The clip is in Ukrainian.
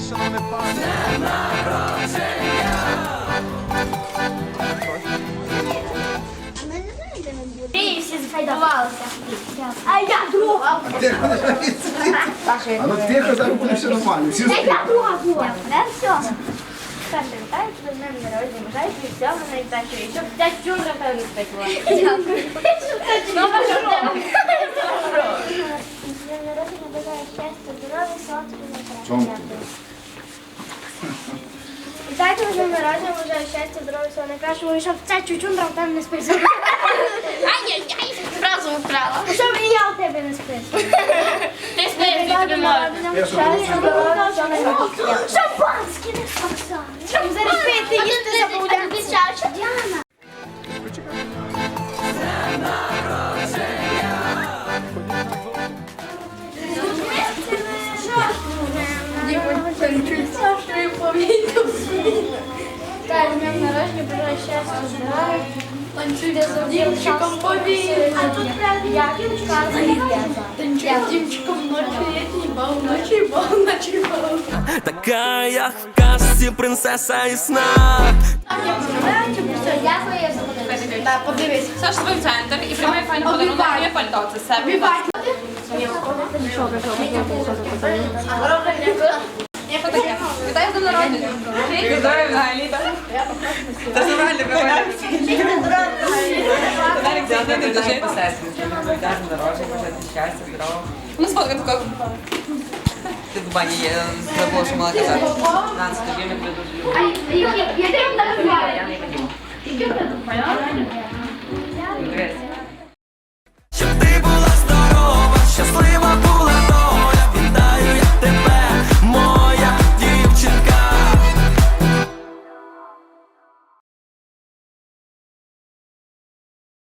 шановне пане. І всі зафайдувалися. А я друга. Тихо, А ну тихо, зараз буде все нормально. Всі Я друга була. Не все. Саша, вітаю тебе з днем народження. Бажаю тобі всього найкращого. І щоб ця тебе не спекла. Дякую. З днем народження бажаю щастя, здоров'я, солодкого тебе з днем народження, бажаю щастя, здоров'я, всього найкращого. І щоб ця чучундра в тебе не списала. Ай-яй-яй, зразу вкрала. Щоб і я в тебе не списала. Ти спиш. Шампанське не спасає. Щоб зараз Так, з днем народження, бажаю щастя, здоров'я. Дівчиком повій. А тут Дівчиком ночі бал, ночі бал, ночі бал. Така, як в казці принцеса і сна. Все, дякую, я подивись. Саш, свій центр і приймай файну подарунок, моє пальто, це себе. Я таке. Вітаю з днем народження. Вітаю взагалі, не дожити. щастя, здорово. Ну, сфоткай такого. Ти в бані є, забула, що мала казати. Нанс, тобі не